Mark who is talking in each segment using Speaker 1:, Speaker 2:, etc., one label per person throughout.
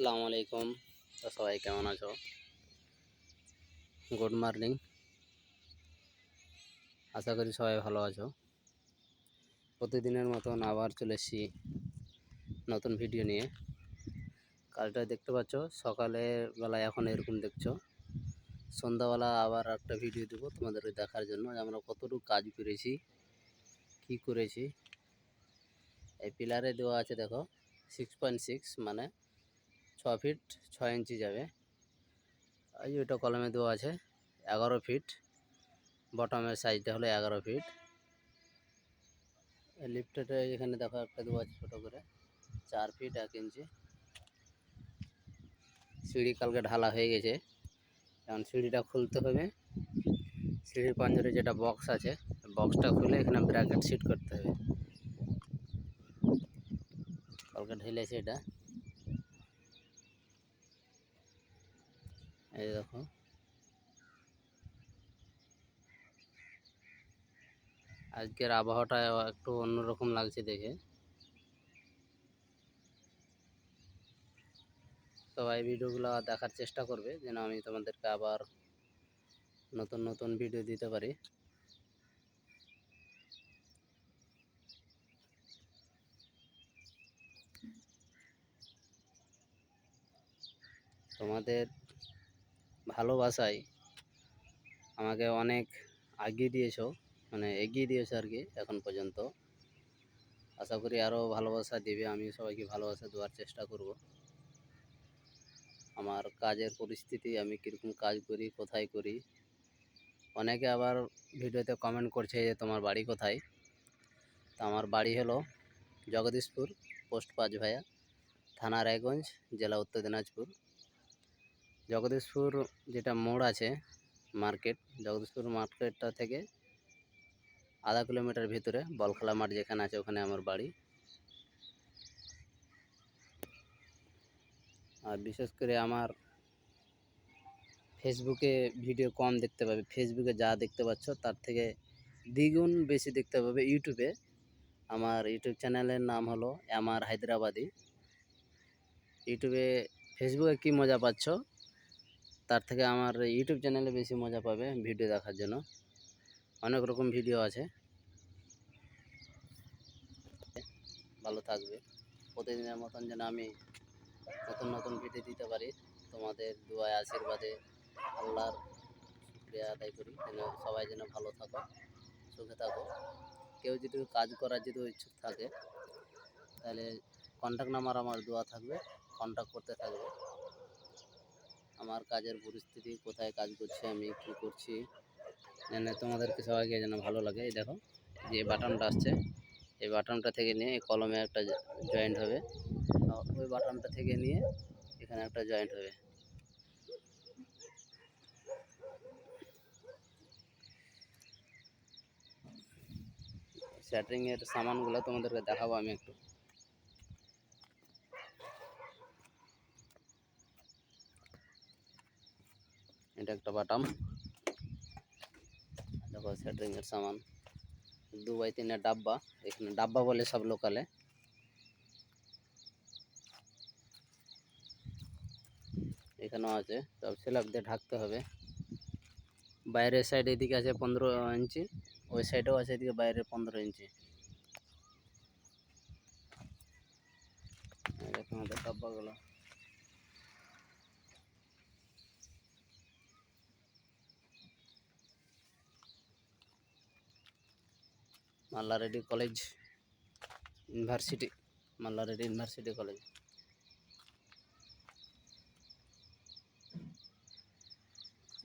Speaker 1: আসসালামু আলাইকুম। তো সবাই কেমন আছো? গুড মর্নিং আশা করি সবাই ভালো আছো। প্রতিদিনের মতন আবার চলে এসেছি নতুন ভিডিও নিয়ে। কালটা দেখতে পাচ্ছ, সকালের বেলায় এখন এরকম দেখছ। সন্ধ্যাবেলা আবার একটা ভিডিও দেবো তোমাদের দেখার জন্য আমরা কতটুকু কাজ করেছি, কি করেছি। এই পিলারে দেওয়া আছে দেখো সিক্স পয়েন্ট সিক্স মানে ছ ফিট, ছ ইঞ্চি যাবে। এই ওইটা কলমে দেওয়া আছে, এগারো ফিট। বটমের সাইজটা হলো এগারো ফিট। লিফটেটা এখানে দেখো, একটা দেওয়া আছে ছোটো করে। চার ফিট, এক ইঞ্চি। সিঁড়ি কালকে ঢালা হয়ে গেছে। এখন সিঁড়িটা খুলতে হবে। সিঁড়ির পাঞ্জরে যেটা বক্স আছে, বক্সটা খুলে এখানে ব্র্যাকেট সিট করতে হবে। কালকে ঢেলেছে এটা। এই দেখো। আজকের আবহাওয়াটা একটু অন্যরকম লাগছে দেখে। সবাই ভিডিওগুলো দেখার চেষ্টা করবে, যেন আমি তোমাদেরকে আবার নতুন নতুন ভিডিও দিতে পারি। তোমাদের ভালোবাসায় আমাকে অনেক আগিয়ে দিয়েছ মানে এগিয়ে দিয়েছ আর কি এখন পর্যন্ত। আশা করি আরও ভালোবাসা দেবে, আমি সবাইকে ভালোবাসা দেওয়ার চেষ্টা করব। আমার কাজের পরিস্থিতি, আমি কীরকম কাজ করি, কোথায় করি। অনেকে আবার ভিডিওতে কমেন্ট করছে যে তোমার বাড়ি কোথায়? তো আমার বাড়ি হলো জগদীশপুর, পোস্ট পাঁচ ভাইয়া থানা রায়গঞ্জ, জেলা উত্তর দিনাজপুর। জগদীশপুর যেটা মোড় আছে, মার্কেট, জগদীশপুর মার্কেটটা থেকে আধা কিলোমিটার ভিতরে বলখলা মাঠ যেখানে আছে ওখানে আমার বাড়ি। আর বিশেষ করে আমার ফেসবুকে ভিডিও কম দেখতে পাবে। ফেসবুকে যা দেখতে পাচ্ছ তার থেকে দ্বিগুণ বেশি দেখতে পাবে ইউটিউবে আমার ইউটিউব চ্যানেলের নাম হলো এমআর হায়দ্রাবাদি। ইউটিউবে ফেসবুকে কী মজা পাচ্ছ? তার থেকে আমার ইউটিউব চ্যানেলে বেশি মজা পাবে ভিডিও দেখার জন্য। অনেক রকম ভিডিও আছে। ভালো থাকবে। প্রতিদিনের মতন যেন আমি নতুন নতুন ভিডিও দিতে পারি। তোমাদের দুয়ায়, আশীর্বাদে, আল্লাহর শুক্রিয়া আদায় করি। যেন সবাই যেন ভালো থাকো, সুখে থাকো। কেউ যদি কাজ করার যদি ইচ্ছুক থাকে, তাহলে কন্ট্যাক্ট নাম্বার আমার দেওয়া থাকবে। কন্ট্যাক্ট করতে থাকবে। আমার কাজের পরিস্থিতি, কোথায় কাজ করছি, আমি কী করছি। তোমাদেরকে সবাইকে যেন ভালো লাগে। এই দেখো, যে বাটনটা আসছে, এই বাটনটা থেকে নিয়ে এই কলমে একটা জয়েন্ট হবে। ওই বাটনটা থেকে নিয়ে এখানে একটা জয়েন্ট হবে। স্যাটারিংয়ের সামানগুলো তোমাদেরকে দেখাবো আমি একটু। এটা একটা বাটাম। দেখো স্যাটারিংয়ের সামান। দু বাই তিনের ডাব্বা। এখানে ডাব্বা বলে সব লোকালে। এখানেও আছে। সব স্ল্যাব দিয়ে ঢাকতে হবে। বাইরের সাইড এদিকে আছে পনেরো ইঞ্চি। ওই সাইডেও আছে এদিকে বাইরে পনেরো ইঞ্চি। আমাদের ডাব্বাগুলো। Malla Reddy college university, Malla Reddy university college.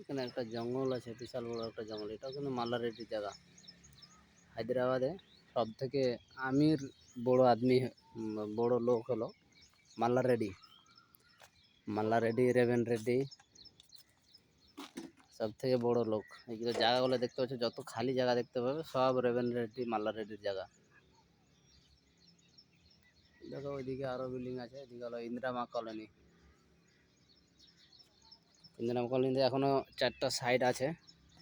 Speaker 1: এখানে একটা জঙ্গল আছে, বিশাল বড় একটা জঙ্গল। এটাও কিন্তু মাল্লারেড্ডির জায়গা। হায়দ্রাবাদে সব থেকে আমির বড় আদমি বড় লোক হলো মাল্লা রেড্ডি মাল্লা রেড্ডি রেভেন রেড্ডি সব থেকে বড় লোক। এইগুলো জায়গাগুলো দেখতে পাচ্ছ, যত খালি জায়গা দেখতে পাবে, সব রেভেন রেড্ডি মাল্লা রেড্ডির জায়গা। দেখো, ওইদিকে আরও বিল্ডিং আছে, এদিকে হলো ইন্দিরামা কলোনি ইন্দিরামা কলোনিতে এখনও চারটা সাইড আছে।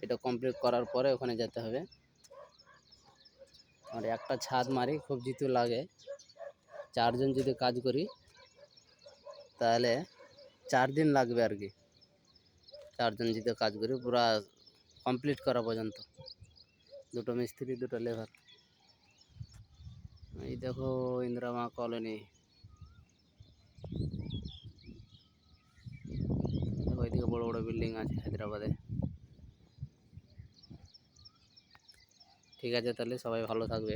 Speaker 1: এটা কমপ্লিট করার পরে ওখানে যেতে হবে। আর একটা ছাদ মারি, খুব জিতু লাগে। চারজন যদি কাজ করি, তাহলে চার দিন লাগবে আর কি। চারজন যদি কাজ করি, পুরা কমপ্লিট করা পর্যন্ত। দুটো মিস্ত্রি, দুটো লেবার এই দেখো ইন্দিরামা কলোনি। এদিকে বড় বড় বিল্ডিং আছে হায়দ্রাবাদে। ঠিক আছে তাহলে সবাই ভালো থাকবে।